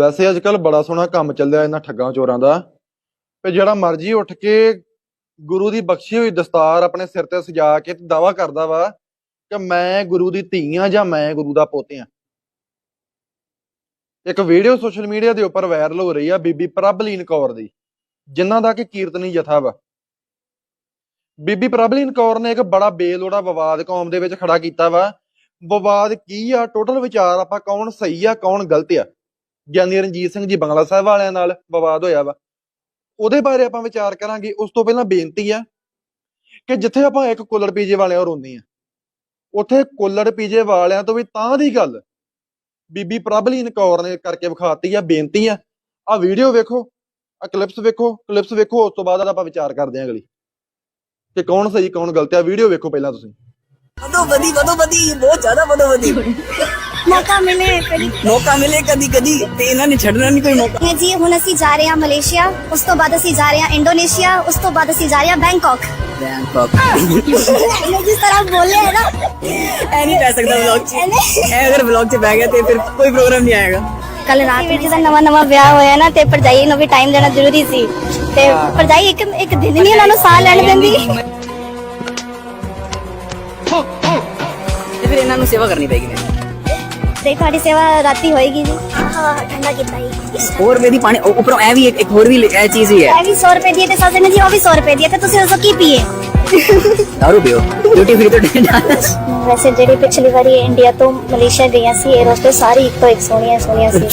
ਵੈਸੇ ਅੱਜ ਕੱਲ ਬੜਾ ਸੋਹਣਾ ਕੰਮ ਚੱਲਿਆ ਇਹਨਾਂ ਠੱਗਾਂ ਚੋਰਾਂ ਦਾ। ਤੇ ਜਿਹੜਾ ਮਰਜ਼ੀ ਉੱਠ ਕੇ ਗੁਰੂ ਦੀ ਬਖਸ਼ੀ ਹੋਈ ਦਸਤਾਰ ਆਪਣੇ ਸਿਰ ਤੇ ਸਜਾ ਕੇ ਦਾਵਾ ਕਰਦਾ ਵਾ ਕਿ ਮੈਂ ਗੁਰੂ ਦੀ ਧੀ ਆ ਜਾਂ ਮੈਂ ਗੁਰੂ ਦਾ ਪੁੱਤ ਆ। ਇੱਕ ਵੀਡੀਓ ਸੋਸ਼ਲ ਮੀਡੀਆ ਦੇ ਉੱਪਰ ਵਾਇਰਲ ਹੋ ਰਹੀ ਆ ਬੀਬੀ ਪ੍ਰਭਲੀਨ ਕੌਰ ਦੀ, ਜਿਨ੍ਹਾਂ ਦਾ ਕਿ ਕੀਰਤਨੀ ਜਥਾ ਵਾ। ਬੀਬੀ ਪ੍ਰਭਲੀਨ ਕੌਰ ਨੇ ਇੱਕ ਬੜਾ ਬੇਲੋੜਾ ਵਿਵਾਦ ਕੌਮ ਦੇ ਵਿੱਚ ਖੜਾ ਕੀਤਾ ਵਾ। ਵਿਵਾਦ ਕੀ ਆ? ਟੋਟਲ ਵਿਚਾਰ ਆਪਾਂ ਕੌਣ ਸਹੀ ਆ, ਕੌਣ ਗਲਤ ਆ? ਗਿਆਨੀ ਰਣਜੀਤ ਸਿੰਘ ਜੀ ਬੰਗਲਾ ਸਾਹਿਬ ਵਾਲਿਆਂ ਨਾਲ ਵਿਵਾਦ ਹੋਇਆ ਵਾ। ਉਹਦੇ ਬਾਰੇ ਆਪਾਂ ਵਿਚਾਰ ਕਰਾਂਗੇ। ਉਸ ਤੋਂ ਪਹਿਲਾਂ ਬੇਨਤੀ ਆ ਕਿ ਜਿੱਥੇ ਆਪਾਂ ਇੱਕ ਕੁੱਲੜ ਪੀਜੇ ਵਾਲਿਆਂ ਰੋਂਦੇ ਆ, ਉੱਥੇ ਕੁੱਲੜ ਪੀਜੇ ਵਾਲਿਆਂ ਤੋਂ ਵੀ ਤਾਂ ਦੀ ਗੱਲ ਬੀਬੀ ਪ੍ਰਭਲੀਨ ਕੌਰ ਨੇ ਕਰਕੇ ਵਿਖਾਤੀ ਆ, ਬੇਨਤੀ ਆ। ਆ ਵੀਡੀਓ ਵੇਖੋ ਆ ਕਲਿੱਪਸ ਵੇਖੋ ਕਲਿੱਪਸ ਵੇਖੋ, ਉਸ ਤੋਂ ਬਾਅਦ ਆਪਾਂ ਵਿਚਾਰ ਕਰਦੇ ਆਂ ਅਗਲੀ। ਕਿ ਕੌਣ ਸਹੀ, ਕੌਣ ਗਲਤ ਆ। ਵੀਡੀਓ ਵੇਖੋ ਪਹਿਲਾਂ ਤੁਸੀਂ। ਵਧੋ ਵਧੀ ਵਧੋ ਵਧੀ, ਬਹੁਤ ਜ਼ਿਆਦਾ ਵਧੋ ਵਧੀ। ਮੌਕਾ ਮਿਲੇ ਕਦੀ। ਮੌਕਾ ਮਿਲੇ ਕਦੀ ਕਦੀ ਤੇ ਇਹਨਾਂ ਨੇ ਛੱਡਣਾ ਨਹੀਂ ਕੋਈ ਮੌਕਾ। ਹੈ ਜੀ ਹੁਣ ਅਸੀਂ ਜਾ ਰਹੇ ਹਾਂ ਮਲੇਸ਼ੀਆ ਉਸ ਤੋਂ ਬਾਅਦ ਅਸੀਂ ਜਾ ਰਹੇ ਹਾਂ ਇੰਡੋਨੇਸ਼ੀਆ ਉਸ ਤੋਂ ਬਾਅਦ ਅਸੀਂ ਜਾ ਰਹੇ ਹਾਂ ਬੈਂਕਾਕ। ਬੈਂਕਾਕ। ਮੈਂ ਜਿਸ ਤਰ੍ਹਾਂ ਬੋਲੇ ਹੈ ਨਾ। ਐ ਨਹੀਂ ਪੈ ਸਕਦਾ ਵਲੌਗ 'ਚ। ਐ ਅਗਰ ਵਲੌਗ 'ਚ ਬਹਿ ਗਿਆ ਤੇ ਫਿਰ ਕੋਈ ਪ੍ਰੋਗਰਾਮ ਨਹੀਂ ਆਏਗਾ। ਕੱਲ ਰਾਤ ਵਿੱਚ ਜਦੋਂ ਨਵਾਂ ਨਵਾਂ ਵਿਆਹ ਹੋਇਆ ਨਾ ਤੇ ਪਰਜਾਈ ਨੂੰ ਵੀ ਟਾਈਮ ਦੇਣਾ ਜ਼ਰੂਰੀ ਸੀ। ਤੇ ਪਰਜਾਈ ਇੱਕ ਇੱਕ ਦਿਨ ਨਹੀਂ ਉਹਨਾਂ ਨੂੰ ਸਾਹ ਲੈਣ ਦਿੰਦੀ। ਤੇ ਫਿਰ ਇਹਨਾਂ ਨੂੰ ਸੇਵਾ ਕਰਨੀ ਪੈਗੀ ਮੈਨੂੰ ਤੇ ਤੁਹਾਡੀ ਸੇਵਾ ਰਾਤੀ ਹੋਏਗੀ ਜੀ। ਹਾਂ ਠੰਡਾ ਕੀਤਾ ਹੀ ਹੋਰ ਮੇਰੀ ਪਾਣੀ ਉ- ਉੱਪਰੋਂ ਐ ਵੀ ਇੱਕ ਇੱਕ ਹੋਰ ਵੀ ਇਹ ਚੀਜ਼ ਹੀ ਹੈ। ਇਹ ਵੀ 100 ਰੁਪਏ ਦੀ ਹੈ ਤੇ ਸਾਜਨ ਜੀ ਉਹ ਵੀ 100 ਰੁਪਏ ਦੀ ਹੈ ਤੇ ਤੁਸੀਂ ਦੱਸੋ ਕੀ ਪੀਏ? ਦਾਰੂ ਪੀਓ। ਡਿਊਟੀ ਫ੍ਰੀ ਤੋਂ ਵੈਸੇ ਜਿਹੜੀ ਪਿਛਲੀ ਵਾਰੀ ਇੰਡੀਆ ਤੋਂ ਮਲੇਸ਼ੀਆ ਗਈਆਂ ਸੀ 에ਅਰਹੋਸਟਸ ਸਾਰੀ ਇੱਕ ਤੋਂ ਇੱਕ ਸੋਹਣੀਆਂ ਸੋਹਣੀਆਂ ਸੀ।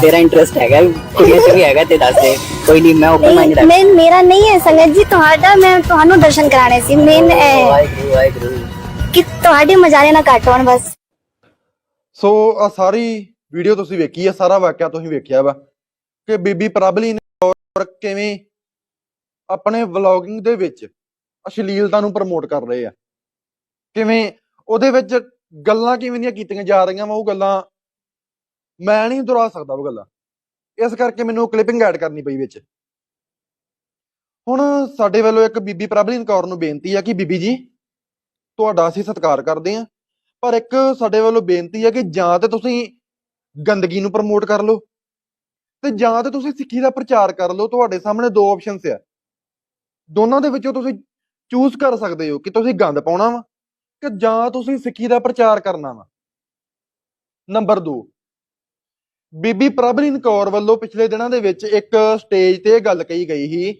ਤੇਰਾ ਇੰਟਰਸਟ ਹੈਗਾ ਕੁੜੀਆਂ 'ਚ ਵੀ ਹੈਗਾ ਤੇ ਦੱਸ ਦੇ। ਕੋਈ ਨਹੀਂ ਮੈਂ ਓਪਨ ਮਾਈਂਡ ਨਹੀਂ ਮੈਂ ਮੇਰਾ ਨਹੀਂ ਹੈ ਸੰਗਤ ਜੀ ਤੁਹਾਡਾ ਮੈਂ ਤੁਹਾਨੂੰ ਦਰਸ਼ਨ ਕਰਾਣੇ ਸੀ। ਮੇਨ ਵਾਹਿਗੁਰੂ ਵਾਹਿਗੁਰੂ। ਕਿ ਤੁਹਾਡੇ ਮਜ਼ਾਰੇ ਨਾ ਘੱਟ ਹੋਣ ਬਸ। ਸੋ ਆ ਸਾਰੀ ਵੀਡੀਓ ਤੁਸੀਂ ਵੇਖੀ ਆ, ਸਾਰਾ ਵਾਕਿਆ ਤੁਸੀਂ ਵੇਖਿਆ ਵਾ ਕਿ ਬੀਬੀ ਪ੍ਰਭਲੀਨ ਕੌਰ ਕਿਵੇਂ ਆਪਣੇ ਵਲੌਗਿੰਗ ਦੇ ਵਿੱਚ ਅਸ਼ਲੀਲਤਾ ਨੂੰ ਪ੍ਰਮੋਟ ਕਰ ਰਹੇ ਆ। ਕਿਵੇਂ ਉਹਦੇ ਵਿੱਚ ਗੱਲਾਂ ਕਿਵੇਂ ਦੀਆਂ ਕੀਤੀਆਂ ਜਾ ਰਹੀਆਂ ਵਾ, ਉਹ ਗੱਲਾਂ ਮੈਂ ਨਹੀਂ ਦੁਹਰਾ ਸਕਦਾ ਉਹ ਗੱਲਾਂ। ਇਸ ਕਰਕੇ ਮੈਨੂੰ ਕਲਿੱਪਿੰਗ ਐਡ ਕਰਨੀ ਪਈ ਵਿੱਚ। ਹੁਣ ਸਾਡੇ ਵੱਲੋਂ ਇੱਕ ਬੀਬੀ ਪ੍ਰਬਲੀਨ ਕੌਰ ਨੂੰ ਬੇਨਤੀ ਆ ਕਿ ਬੀਬੀ ਜੀ ਤੁਹਾਡਾ ਅਸੀਂ ਸਤਿਕਾਰ ਕਰਦੇ ਹਾਂ। ਪਰ ਇੱਕ ਸਾਡੇ ਵੱਲੋਂ ਬੇਨਤੀ ਹੈ ਕਿ ਜਾਂ ਤੇ ਤੁਸੀਂ ਗੰਦਗੀ ਨੂੰ ਪ੍ਰਮੋਟ ਕਰ ਲਓ ਤੇ ਜਾਂ ਤੇ ਤੁਸੀਂ ਸਿੱਖੀ ਦਾ ਪ੍ਰਚਾਰ ਕਰ ਲਓ। ਤੁਹਾਡੇ ਸਾਹਮਣੇ ਦੋ ਆਪਸ਼ਨਸ ਆ। ਦੋਨਾਂ ਦੇ ਵਿੱਚੋਂ ਤੁਸੀਂ ਚੂਜ਼ ਕਰ ਸਕਦੇ ਹੋ ਕਿ ਤੁਸੀਂ ਗੰਦ ਪਾਉਣਾ ਵਾ ਕਿ ਜਾਂ ਤੁਸੀਂ ਸਿੱਖੀ ਦਾ ਪ੍ਰਚਾਰ ਕਰਨਾ ਵਾ। ਨੰਬਰ 2 ਬੀਬੀ ਪ੍ਰਭਲੀਨ ਕੌਰ ਵੱਲੋਂ ਪਿਛਲੇ ਦਿਨਾਂ ਦੇ ਵਿੱਚ ਇੱਕ ਸਟੇਜ ਤੇ ਇਹ ਗੱਲ ਕਹੀ ਗਈ ਸੀ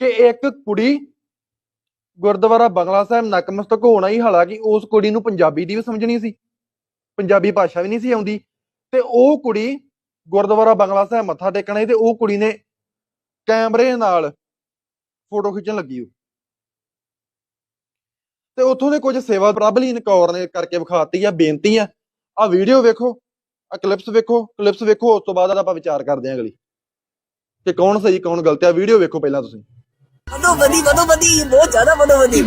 ਕਿ ਇੱਕ ਕੁੜੀ ਗੁਰਦੁਆਰਾ ਬੰਗਲਾ ਸਾਹਿਬ ਨਕਮਸਤਕ ਹੋਣਾ ਹੀ ਹਾਲਾਂਕਿ ਉਸ ਕੁੜੀ ਨੂੰ ਪੰਜਾਬੀ ਦੀ ਵੀ ਸਮਝਣੀ ਸੀ। ਪੰਜਾਬੀ ਭਾਸ਼ਾ ਵੀ ਨਹੀਂ ਸੀ ਆਉਂਦੀ। ਤੇ ਉਹ ਕੁੜੀ ਗੁਰਦੁਆਰਾ ਬੰਗਲਾ ਸਾਹਿਬ ਮੱਥਾ ਟੇਕਣਾ ਸੀ ਤੇ ਉਹ ਕੁੜੀ ਨੇ ਕੈਮਰੇ ਨਾਲ ਫੋਟੋ ਖਿੱਚਣ ਲੱਗੀ ਉਹ। ਤੇ ਉੱਥੋਂ ਦੇ ਕੁਝ ਸੇਵਾ ਪ੍ਰਭਲੀਨ ਕੌਰ ਨੇ ਕਰਕੇ ਵਿਖਾਤੀ ਆ, ਬੇਨਤੀ ਆ। ਆ ਵੀਡੀਓ ਵੇਖੋ ਆ ਕਲਿੱਪਸ ਵੇਖੋ ਕਲਿੱਪਸ ਵੇਖੋ, ਉਸ ਤੋਂ ਬਾਅਦ ਆਪਾਂ ਵਿਚਾਰ ਕਰਦੇ ਆਂ ਅਗਲੀ। ਕਿ ਕੌਣ ਸਹੀ, ਕੌਣ ਗਲਤ ਆ। ਵੀਡੀਓ ਵੇਖੋ ਪਹਿਲਾਂ ਤੁਸੀਂ। ਵਧੋ ਵਧੀ ਵਧੋ ਵਧੀ ਬਹੁਤ ਜ਼ਿਆਦਾ ਵਧੋ ਵਧੀ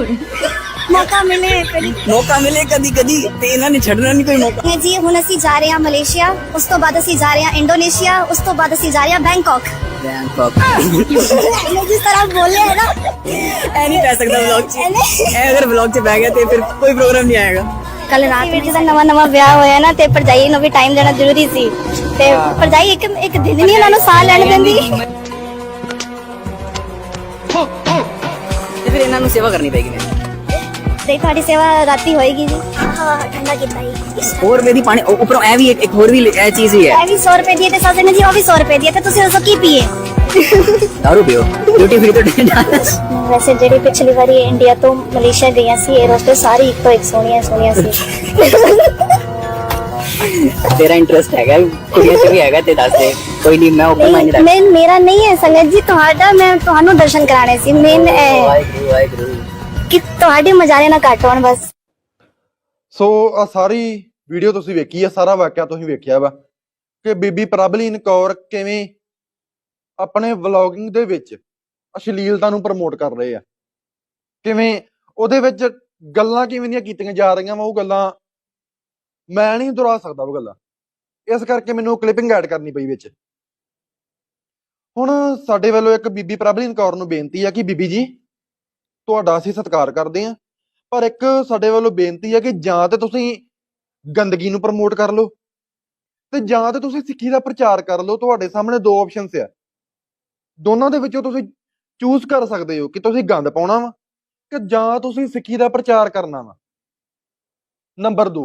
ਮੌਕਾ ਮਿਲੇ ਕਦੀ ਮੌਕਾ ਮਿਲੇ ਕਦੀ ਕਦੀ ਤੇ ਇਹਨਾਂ ਨੇ ਛੱਡਣਾ ਨਹੀਂ ਕੋਈ ਮੌਕਾ ਹੈ ਜੀ ਹੁਣ ਅਸੀਂ ਜਾ ਰਹੇ ਹਾਂ ਮਲੇਸ਼ੀਆ ਉਸ ਤੋਂ ਬਾਅਦ ਅਸੀਂ ਜਾ ਰਹੇ ਹਾਂ ਇੰਡੋਨੇਸ਼ੀਆ ਉਸ ਤੋਂ ਬਾਅਦ ਅਸੀਂ ਜਾ ਰਹੇ ਹਾਂ ਬੈਂਕਾਕ ਬੈਂਕਾਕ ਮੈਂ ਜਿਸ ਤਰ੍ਹਾਂ ਬੋਲੇ ਹੈ ਨਾ ਐ ਨਹੀਂ ਪੈ ਸਕਦਾ ਵਲੌਗ 'ਚ ਐ ਅਗਰ ਵਲੌਗ 'ਚ ਬਹਿ ਗਿਆ ਤੇ ਫਿਰ ਕੋਈ ਪ੍ਰੋਗਰਾਮ ਨਹੀਂ ਆਏਗਾ ਕੱਲ ਰਾਤ ਵਿੱਚ ਜਦੋਂ ਨਵਾਂ ਨਵਾਂ ਵਿਆਹ ਹੋਇਆ ਨਾ ਤੇ ਪਰਜਾਈ ਨੂੰ ਵੀ ਟਾਈਮ ਦੇਣਾ ਜ਼ਰੂਰੀ ਸੀ ਤੇ ਪਰਜਾਈ ਇੱਕ ਇੱਕ ਦਿਨ ਨਹੀਂ ਉਹਨਾਂ ਨੂੰ ਸਾਹ ਲੈਣ ਦਿੰਦੀ ਸੇਵਾ ਕਰਨੀ ਪੈਗੀ ਮੈਨੂੰ ਤੇ ਤੁਹਾਡੀ ਸੇਵਾ ਰਾਤੀ ਹੋਏਗੀ ਜੀ ਹਾਂ ਠੰਡਾ ਕੀਤਾ ਹੀ ਹੋਰ ਮੇਰੀ ਪਾਣੀ ਉੱਪਰੋਂ ਐ ਵੀ ਇੱਕ ਇੱਕ ਹੋਰ ਵੀ ਇਹ ਚੀਜ਼ ਹੀ ਹੈ ਇਹ ਵੀ 100 ਰੁਪਏ ਦੀ ਹੈ ਤੇ ਸਾਜਨ ਜੀ ਉਹ ਵੀ 100 ਰੁਪਏ ਦੀ ਹੈ ਤੇ ਤੁਸੀਂ ਦੱਸੋ ਕੀ ਪੀਏ ਦਾਰੂ ਪੀਓ ਡਿਊਟੀ ਫ੍ਰੀ ਤੋਂ ਵੈਸੇ ਜਿਹੜੀ ਪਿਛਲੀ ਵਾਰੀ ਇੰਡੀਆ ਤੋਂ ਮਲੇਸ਼ੀਆ ਗਈਆਂ ਸੀ 에ਅਰਹੋਸਟਸ ਸਾਰੀ ਇੱਕ ਤੋਂ ਇੱਕ ਸੋਹਣੀਆਂ ਸੋਹਣੀਆਂ ਸੀ ਤੇਰਾ ਇੰਟਰਸਟ ਹੈਗਾ ਕੁੜੀਆਂ 'ਚ ਵੀ ਹੈਗਾ ਤੇ ਦੱਸ ਦੇ ਕੋਈ ਨਹੀਂ ਮੈਂ ਓਪਨ ਮਾਈਂਡ ਨਹੀਂ ਮੈਂ ਮੇਰਾ ਨਹੀਂ ਹੈ ਸੰਗਤ ਜੀ ਤੁਹਾਡਾ ਮੈਂ ਤੁਹਾਨੂੰ ਦਰਸ਼ਨ ਕਰਾਣੇ ਸੀ। ਮੇਨ ਵਾਹਿਗੁਰੂ ਵਾਹਿਗੁਰੂ ਕਿ ਤੁਹਾਡੇ ਮਜ਼ਾਰੇ ਨਾ ਘੱਟ ਹੋਣ ਬਸ। ਸੋ ਆ ਸਾਰੀ ਵੀਡੀਓ ਤੁਸੀਂ ਵੇਖੀ ਆ ਸਾਰਾ ਵਾਕਿਆ ਤੁਸੀਂ ਵੇਖਿਆ ਵਾ ਕਿ ਬੀਬੀ ਪ੍ਰਭਲੀਨ ਕੌਰ ਕਿਵੇਂ ਆਪਣੇ ਵਲੌਗਿੰਗ ਦੇ ਵਿੱਚ ਅਸ਼ਲੀਲਤਾ ਨੂੰ ਪ੍ਰਮੋਟ ਕਰ ਰਹੇ ਆ। ਕਿਵੇਂ ਉਹਦੇ ਵਿੱਚ ਗੱਲਾਂ ਕਿਵੇਂ ਦੀਆਂ ਕੀਤੀਆਂ ਜਾ ਰਹੀਆਂ ਵਾ ਉਹ ਗੱਲਾਂ ਮੈਂ ਨਹੀਂ ਦੁਹਰਾ ਸਕਦਾ ਉਹ ਗੱਲਾਂ। ਇਸ ਕਰਕੇ ਮੈਨੂੰ ਕਲਿੱਪਿੰਗ ਐਡ ਕਰਨੀ ਪਈ ਵਿੱਚ। ਹੁਣ ਸਾਡੇ ਵੱਲੋਂ ਇੱਕ ਬੀਬੀ ਪ੍ਰਭਲੀਨ ਕੌਰ ਨੂੰ ਬੇਨਤੀ ਆ ਕਿ ਬੀਬੀ ਜੀ, ਤੁਹਾਡਾ ਅਸੀਂ ਸਤਿਕਾਰ ਕਰਦੇ ਹਾਂ, ਪਰ ਇੱਕ ਸਾਡੇ ਵੱਲੋਂ ਬੇਨਤੀ ਹੈ ਕਿ ਜਾਂ ਤੇ ਤੁਸੀਂ ਗੰਦਗੀ ਨੂੰ ਪ੍ਰਮੋਟ ਕਰ ਲਓ ਤੇ ਜਾਂ ਤੇ ਤੁਸੀਂ ਸਿੱਖੀ ਦਾ ਪ੍ਰਚਾਰ ਕਰ ਲਓ। ਤੁਹਾਡੇ ਸਾਹਮਣੇ ਦੋ ਆਪਸ਼ਨਸ ਆ। ਦੋਨਾਂ ਦੇ ਵਿੱਚੋਂ ਤੁਸੀਂ ਚੂਜ਼ ਕਰ ਸਕਦੇ ਹੋ ਕਿ ਤੁਸੀਂ ਗੰਦ ਪਾਉਣਾ ਵਾ ਕਿ ਜਾਂ ਤੁਸੀਂ ਸਿੱਖੀ ਦਾ ਪ੍ਰਚਾਰ ਕਰਨਾ ਵਾ। ਨੰਬਰ 2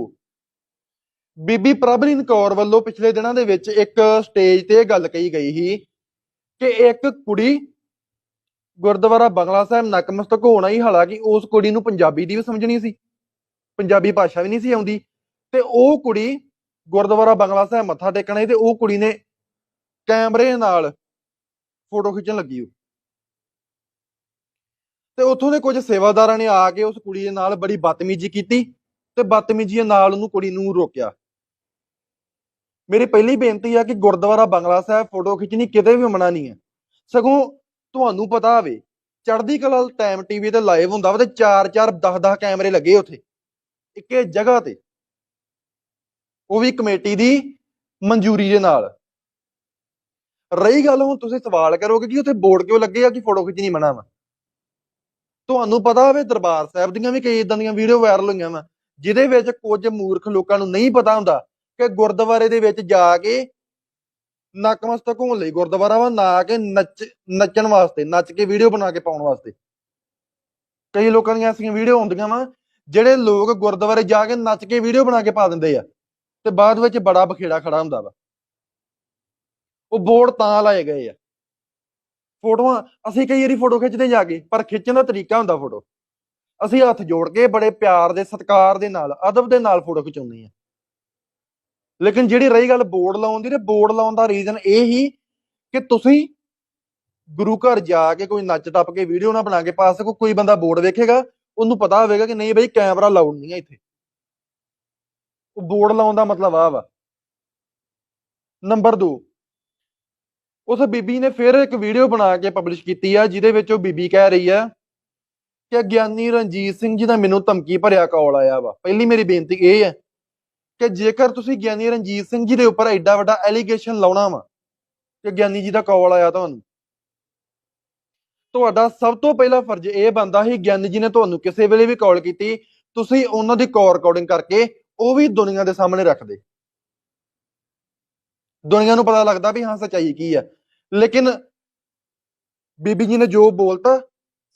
ਬੀਬੀ ਪ੍ਰਭਲੀਨ ਕੌਰ ਵੱਲੋਂ ਪਿਛਲੇ ਦਿਨਾਂ ਦੇ ਵਿੱਚ ਇੱਕ ਸਟੇਜ ਤੇ ਇਹ ਗੱਲ ਕਹੀ ਗਈ ਸੀ ਕਿ ਇੱਕ ਕੁੜੀ ਗੁਰਦੁਆਰਾ ਬੰਗਲਾ ਸਾਹਿਬ ਨਕਮਸਤਕ ਹੋਣਾ ਹੀ ਹਾਲਾਂਕਿ ਉਸ ਕੁੜੀ ਨੂੰ ਪੰਜਾਬੀ ਦੀ ਵੀ ਸਮਝਣੀ ਸੀ, ਪੰਜਾਬੀ ਭਾਸ਼ਾ ਵੀ ਨਹੀਂ ਸੀ ਆਉਂਦੀ, ਤੇ ਉਹ ਕੁੜੀ ਗੁਰਦੁਆਰਾ ਬੰਗਲਾ ਸਾਹਿਬ ਮੱਥਾ ਟੇਕਣਾ ਸੀ ਤੇ ਉਹ ਕੁੜੀ ਨੇ ਕੈਮਰੇ ਨਾਲ ਫੋਟੋ ਖਿੱਚਣ ਲੱਗੀ ਉਹ। ਤੇ ਉੱਥੋਂ ਦੇ ਕੁਝ ਸੇਵਾਦਾਰਾਂ ਨੇ ਆ ਕੇ ਉਸ ਕੁੜੀ ਦੇ ਨਾਲ ਬੜੀ ਬਦਤਮੀਜ਼ੀ ਕੀਤੀ ਤੇ ਬਦਤਮੀਜ਼ੀ ਨਾਲ ਉਹਨੂੰ ਕੁੜੀ ਨੂੰ ਰੋਕਿਆ। ਮੇਰੀ ਪਹਿਲੀ ਬੇਨਤੀ ਆ ਕਿ ਗੁਰਦੁਆਰਾ ਬੰਗਲਾ ਸਾਹਿਬ ਫੋਟੋ ਖਿੱਚਣੀ ਕਿਤੇ ਵੀ ਮਨਾ ਨਹੀਂ ਹੈ। ਸਗੋਂ ਤੁਹਾਨੂੰ ਪਤਾ ਹੋਵੇ, ਚੜ੍ਹਦੀ ਕਲਾ ਟਾਈਮ ਟੀਵੀ ਤੇ ਲਾਈਵ ਹੁੰਦਾ ਵਾ ਤੇ 4-4 10-10 ਕੈਮਰੇ ਲੱਗੇ ਉੱਥੇ, ਇੱਕੇ ਜਗ੍ਹਾ ਤੇ। ਉਹ ਵੀ ਕਮੇਟੀ ਦੀ ਮਨਜ਼ੂਰੀ ਦੇ ਨਾਲ। ਰਹੀ ਗੱਲ ਹੁਣ ਤੁਸੀਂ ਸਵਾਲ ਕਰੋਗੇ ਕਿ ਉੱਥੇ ਬੋਰਡ ਕਿਉਂ ਲੱਗੇ ਆ ਕਿ ਫੋਟੋ ਖਿੱਚਣੀ ਮਨਾ ਵਾ? ਤੁਹਾਨੂੰ ਪਤਾ ਹੋਵੇ ਦਰਬਾਰ ਸਾਹਿਬ ਦੀਆਂ ਵੀ ਕਈ ਇਦਾਂ ਦੀਆਂ ਵੀਡੀਓ ਵਾਇਰਲ ਹੋਈਆਂ ਵਾ, ਜਿਹਦੇ ਵਿੱਚ ਕੁਝ ਮੂਰਖ ਲੋਕਾਂ ਨੂੰ ਨਹੀਂ ਪਤਾ ਹੁੰਦਾ ਕਿ ਗੁਰਦੁਆਰੇ ਦੇ ਵਿੱਚ ਜਾ ਕੇ ਨਕਮਸਤਕ ਹੋਣ ਲਈ, ਗੁਰਦੁਆਰਾ ਵਾ ਨਾ ਕਿ ਨੱਚ, ਨੱਚਣ ਵਾਸਤੇ, ਨੱਚ ਕੇ ਵੀਡੀਓ ਬਣਾ ਕੇ ਪਾਉਣ ਵਾਸਤੇ। ਕਈ ਲੋਕਾਂ ਦੀਆਂ ਐਸੀਆਂ ਵੀਡੀਓ ਹੁੰਦੀਆਂ ਵਾ, ਜਿਹੜੇ ਲੋਕ ਗੁਰਦੁਆਰੇ ਜਾ ਕੇ ਨੱਚ ਕੇ ਵੀਡੀਓ ਬਣਾ ਕੇ ਪਾ ਦਿੰਦੇ ਆ, ਤੇ ਬਾਅਦ ਵਿੱਚ ਬੜਾ ਬਖੇੜਾ ਖੜਾ ਹੁੰਦਾ ਵਾ। ਉਹ ਬੋਰਡ ਤਾਂ ਲਾਏ ਗਏ ਆ। ਫੋਟੋਆਂ, ਅਸੀਂ ਕਈ ਵਾਰੀ ਫੋਟੋ ਖਿੱਚਦੇ ਜਾ ਕੇ, ਪਰ ਖਿੱਚਣ ਦਾ ਤਰੀਕਾ ਹੁੰਦਾ ਫੋਟੋ। ਅਸੀਂ ਹੱਥ ਜੋੜ ਕੇ ਬੜੇ ਪਿਆਰ ਦੇ, ਸਤਿਕਾਰ ਦੇ ਨਾਲ, ਅਦਬ ਦੇ ਨਾਲ ਫੋਟੋ ਖਿਚਾਉਂਦੇ ਆ। ਲੇਕਿਨ ਜਿਹੜੀ ਰਹੀ ਗੱਲ ਬੋਰਡ ਲਾਉਣ ਦੀ, ਤੇ ਬੋਰਡ ਲਾਉਣ ਦਾ ਰੀਜ਼ਨ ਇਹ ਹੀ ਕਿ ਤੁਸੀਂ ਗੁਰੂ ਘਰ ਜਾ ਕੇ ਕੋਈ ਨੱਚ ਟੱਪ ਕੇ ਵੀਡੀਓ ਨਾ ਬਣਾ ਕੇ ਪਾ ਸਕੋ, ਕੋਈ ਬੰਦਾ ਬੋਰਡ ਵੇਖੇਗਾ, ਉਹਨੂੰ ਪਤਾ ਹੋਵੇਗਾ ਕਿ ਨਹੀਂ ਬਈ ਕੈਮਰਾ ਲਾਉਣ ਨਹੀਂ ਹੈ ਇੱਥੇ। ਉਹ ਬੋਰਡ ਲਾਉਣ ਦਾ ਮਤਲਬ ਆ ਵਾ। ਨੰਬਰ 2 ਉਸ ਬੀਬੀ ਨੇ ਫਿਰ ਇੱਕ ਵੀਡੀਓ ਬਣਾ ਕੇ ਪਬਲਿਸ਼ ਕੀਤੀ ਆ, ਜਿਹਦੇ ਵਿੱਚ ਉਹ ਬੀਬੀ ਕਹਿ ਰਹੀ ਆ ਕਿ ਗਿਆਨੀ ਰਣਜੀਤ ਸਿੰਘ ਜੀ ਦਾ ਮੈਨੂੰ ਧਮਕੀ ਭਰਿਆ ਕਾਲ ਆਇਆ ਵਾ। ਪਹਿਲੀ ਮੇਰੀ ਬੇਨਤੀ ਇਹ ਹੈ ਕਿ ਜੇਕਰ ਤੁਸੀਂ ਗਿਆਨੀ ਰਣਜੀਤ ਸਿੰਘ ਜੀ ਦੇ ਉੱਪਰ ਐਡਾ ਵੱਡਾ ਐਲੀਗੇਸ਼ਨ ਲਾਉਣਾ ਵਾ, ਕਿ ਗਿਆਨੀ ਜੀ ਦਾ ਕਾਲ ਆਇਆ ਤੁਹਾਨੂੰ, ਤੁਹਾਡਾ ਸਭ ਤੋਂ ਪਹਿਲਾ ਫਰਜ਼ ਇਹ ਬੰਦਾ ਸੀ ਗਿਆਨੀ ਜੀ ਨੇ ਤੁਹਾਨੂੰ ਕਿਸੇ ਵੇਲੇ ਵੀ ਕਾਲ ਕੀਤੀ, ਤੁਸੀਂ ਉਹਨਾਂ ਦੀ ਕਾਲ ਰਿਕਾਰਡਿੰਗ ਕਰਕੇ ਉਹ ਵੀ ਦੁਨੀਆ ਦੇ ਸਾਹਮਣੇ ਰੱਖਦੇ ਦੁਨੀਆ ਨੂੰ ਪਤਾ ਲੱਗਦਾ ਵੀ ਹਾਂ ਸੱਚਾਈ ਕੀ ਹੈ ਲੇਕਿਨ ਬੀਬੀ ਜੀ ਨੇ ਜੋ ਬੋਲਤਾ,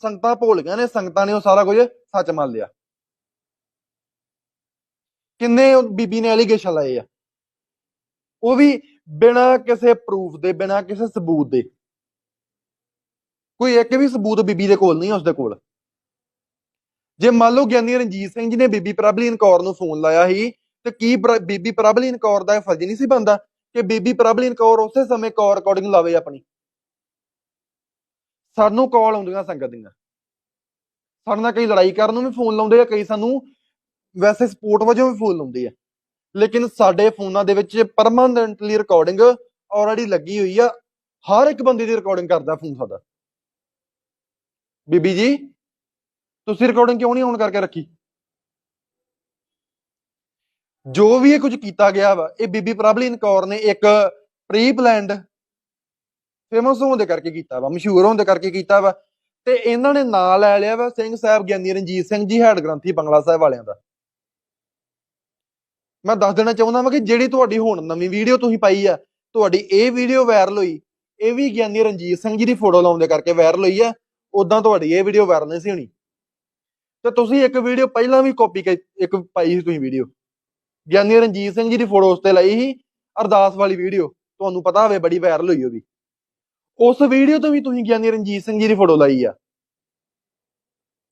ਸੰਗਤਾਂ ਭੁੱਲ ਗਈਆਂ ਨੇ, ਸੰਗਤਾਂ ਨੇ ਉਹ ਸਾਰਾ ਕੁਝ ਸੱਚ ਮੰਨ ਲਿਆ। ਕਿੰਨੇ ਬੀਬੀ ਨੇ ਐਲੀਗੇਸ਼ਨ ਲਾਏ ਆ? ਉਹ ਵੀ ਬਿਨਾਂ ਕਿਸੇ ਪ੍ਰੂਫ ਦੇ, ਬਿਨਾਂ ਕਿਸੇ ਸਬੂਤ ਦੇ। ਕੋਈ ਇੱਕ ਵੀ ਸਬੂਤ ਬੀਬੀ ਦੇ ਕੋਲ ਨਹੀਂ ਉਸਦੇ ਕੋਲ। ਜੇ ਮੰਨ ਲਓ ਗਿਆਨੀ ਰਣਜੀਤ ਸਿੰਘ ਜੀ ਨੇ ਬੀਬੀ ਪ੍ਰਭਲੀਨ ਕੌਰ ਨੂੰ ਫੋਨ ਲਾਇਆ ਸੀ, ਤੇ ਕੀ ਬੀਬੀ ਪ੍ਰਭਲੀਨ ਕੌਰ ਦਾ ਇਹ ਫਰਜ਼ ਨਹੀਂ ਸੀ ਬੰਦਾ ਕਿ ਬੀਬੀ ਪ੍ਰਭਲੀਨ ਕੌਰ ਉਸੇ ਸਮੇਂ ਕੌਰ ਰਿਕਾਰਡਿੰਗ ਲਾਵੇ ਆਪਣੀ? ਸਾਨੂੰ ਕਾਲ ਆਉਂਦੀਆਂ ਸੰਗਤ ਦੀਆਂ। ਸਾਡੇ ਨਾਲ ਕਈ ਲੜਾਈ ਕਰਨ ਨੂੰ ਵੀ ਫੋਨ ਲਾਉਂਦੇ ਆ, ਕਈ ਸਾਨੂੰ ਵੈਸੇ ਸਪੋਰਟ ਵਜੋਂ ਵੀ ਫੁੱਲ ਹੁੰਦੀ ਆ। ਲੇਕਿਨ ਸਾਡੇ ਫੋਨਾਂ ਦੇ ਵਿੱਚ ਪਰਮਾਨੈਂਟਲੀ ਰਿਕਾਰਡਿੰਗ ਆਲਰੇਡੀ ਲੱਗੀ ਹੋਈ ਆ। ਹਰ ਇੱਕ ਬੰਦੇ ਦੀ ਰਿਕਾਰਡਿੰਗ ਕਰਦਾ ਫੋਨ ਸਾਡਾ। ਬੀਬੀ ਜੀ, ਤੁਸੀਂ ਰਿਕਾਰਡਿੰਗ ਕਿਉਂ ਨਹੀਂ ਔਨ ਕਰਕੇ ਰੱਖੀ? ਜੋ ਵੀ ਇਹ ਕੁਝ ਕੀਤਾ ਗਿਆ ਵਾ, ਇਹ ਬੀਬੀ ਪ੍ਰਬਲੀਨ ਕੌਰ ਨੇ ਇੱਕ ਪ੍ਰੀ ਪਲਾਨਡ ਫੇਮਸ ਹੋਣ ਦੇ ਕਰਕੇ ਕੀਤਾ ਵਾ, ਮਸ਼ਹੂਰ ਹੋਣ ਦੇ ਕਰਕੇ ਕੀਤਾ ਵਾ। ਤੇ ਇਹਨਾਂ ਨੇ ਨਾਂ ਲੈ ਲਿਆ ਵਾ ਸਿੰਘ ਸਾਹਿਬ ਗਿਆਨੀ ਰਣਜੀਤ ਸਿੰਘ ਜੀ, ਹੈਡ ਗ੍ਰੰਥੀ, ਬੰਗਲਾ ਸਾਹਿਬ ਵਾਲਿਆਂ ਦਾ। ਮੈਂ ਦੱਸ ਦੇਣਾ ਚਾਹੁੰਦਾ ਵਾਂ ਕਿ ਜਿਹੜੀ ਤੁਹਾਡੀ ਹੁਣ ਨਵੀਂ ਵੀਡੀਓ ਤੁਸੀਂ ਪਾਈ ਆ, ਤੁਹਾਡੀ ਇਹ ਵੀਡੀਓ ਵਾਇਰਲ ਹੋਈ, ਇਹ ਵੀ ਗਿਆਨੀ ਰਣਜੀਤ ਸਿੰਘ ਜੀ ਦੀ ਫੋਟੋ ਲਾਉਣ ਦੇ ਕਰਕੇ ਵਾਇਰਲ ਹੋਈ ਆ ਉਦਾਂ ਤੁਹਾਡੀ ਇਹ ਵੀਡੀਓ ਵਾਇਰਲ ਨਹੀਂ ਸੀ ਹੋਣੀ। ਤੇ ਤੁਸੀਂ ਇੱਕ ਵੀਡੀਓ ਪਹਿਲਾਂ ਵੀ ਕਾਪੀ ਇੱਕ ਪਾਈ ਸੀ ਤੁਸੀਂ ਵੀਡੀਓ ਗਿਆਨੀ ਰਣਜੀਤ ਸਿੰਘ ਜੀ ਦੀ ਫੋਟੋ ਉਸ ਤੇ ਲਾਈ ਸੀ, ਅਰਦਾਸ ਵਾਲੀ ਵੀਡੀਓ ਤੁਹਾਨੂੰ ਪਤਾ ਹੋਵੇ ਬੜੀ ਵਾਇਰਲ ਹੋਈ ਉਹ ਵੀ ਉਸ ਵੀਡੀਓ ਤੋਂ ਵੀ ਤੁਸੀਂ ਗਿਆਨੀ ਰਣਜੀਤ ਸਿੰਘ ਜੀ ਦੀ ਫੋਟੋ ਲਾਈ ਆ।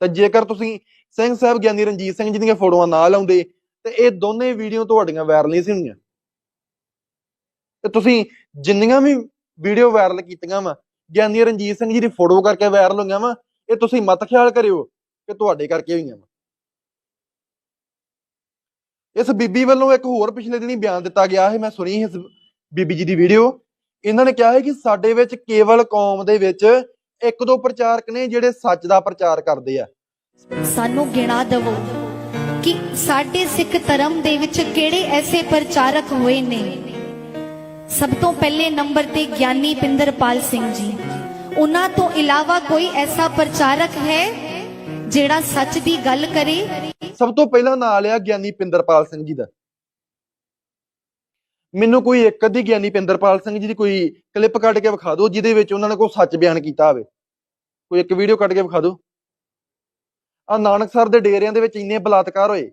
ਤੇ ਜੇਕਰ ਤੁਸੀਂ ਸਿੰਘ ਸਾਹਿਬ ਗਿਆਨੀ ਰਣਜੀਤ ਸਿੰਘ ਜੀ ਦੀਆਂ ਫੋਟੋਆਂ ਨਾ ਲਾਉਂਦੇ ਤੇ ਇਹ ਦੋਨੇ ਵੀਡੀਓ ਤੁਹਾਡੀਆਂ ਵਾਇਰਲ ਨਹੀਂ ਸੀ ਤੇ ਤੁਸੀਂ ਜਿੰਨੀਆਂ ਵੀ ਵੀਡੀਓ ਵਾਇਰਲ ਕੀਤੀਆਂ ਵਾ, ਗਿਆਨੀ ਰਣਜੀਤ ਸਿੰਘ ਜੀ ਦੀ ਫੋਟੋ ਕਰਕੇ ਵਾਇਰਲ ਹੋਈਆਂ ਵਾ, ਇਹ ਤੁਸੀਂ ਮਤ ਖਿਆਲ ਕਰਿਓ ਕਿ ਤੁਹਾਡੇ ਕਰਕੇ ਹੋਈਆਂ ਵਾ। ਇਸ ਬੀਬੀ ਵੱਲੋਂ ਇੱਕ ਹੋਰ ਪਿਛਲੇ ਦਿਨੀ ਬਿਆਨ ਦਿੱਤਾ ਗਿਆ ਹੈ ਮੈਂ ਸੁਣੀ ਇਸ ਬੀਬੀ ਜੀ ਦੀ ਵੀਡੀਓ। ਇਹਨਾਂ ਨੇ ਕਿਹਾ ਹੈ ਕਿ ਸਾਡੇ ਵਿੱਚ ਕੇਵਲ ਕੌਮ ਦੇ ਵਿੱਚ ਇੱਕ ਦੋ ਪ੍ਰਚਾਰਕ ਨੇ ਜਿਹੜੇ ਸੱਚ ਦਾ ਪ੍ਰਚਾਰ ਕਰਦੇ ਆ। ਸਾਨੂੰ ਗਿਣਾ ਦਵੋ। ਕਿ ਸਾਡੇ ਸਿੱਖ ਧਰਮ ਦੇ ਵਿੱਚ ਕਿਹੜੇ ਐਸੇ ਪ੍ਰਚਾਰਕ ਹੋਏ ਨੇ? ਸਭ ਤੋਂ ਪਹਿਲੇ ਨੰਬਰ ਤੇ ਗਿਆਨੀ ਪਿੰਦਰਪਾਲ ਸਿੰਘ ਜੀ। ਉਹਨਾਂ ਤੋਂ ਇਲਾਵਾ ਕੋਈ ਐਸਾ ਪ੍ਰਚਾਰਕ ਹੈ ਜਿਹੜਾ ਸੱਚ ਦੀ ਗੱਲ ਕਰੇ? ਸਭ ਤੋਂ ਪਹਿਲਾਂ ਨਾਂ ਲਿਆ ਗਿਆਨੀ ਪਿੰਦਰਪਾਲ ਸਿੰਘ ਜੀ ਦਾ। ਮੈਨੂੰ ਕੋਈ ਇੱਕ ਅੱਧੀ ਗਿਆਨੀ ਪਿੰਦਰਪਾਲ ਸਿੰਘ ਜੀ ਦੀ ਕੋਈ ਕਲਿੱਪ ਕੱਢ ਕੇ ਵਿਖਾ ਦਿਓ, ਜਿਹਦੇ ਵਿੱਚ ਉਹਨਾਂ ਨੇ ਕੋਈ ਸੱਚ ਬਿਆਨ ਕੀਤਾ ਹੋਵੇ। ਕੋਈ ਇੱਕ ਵੀਡੀਓ ਕੱਢ ਕੇ ਵਿਖਾ ਦਿਓ। ਆ ਨਾਨਕਸਰ ਦੇ ਡੇਰਿਆਂ ਦੇ ਵਿੱਚ ਇੰਨੇ ਬਲਾਤਕਾਰ ਹੋਏ।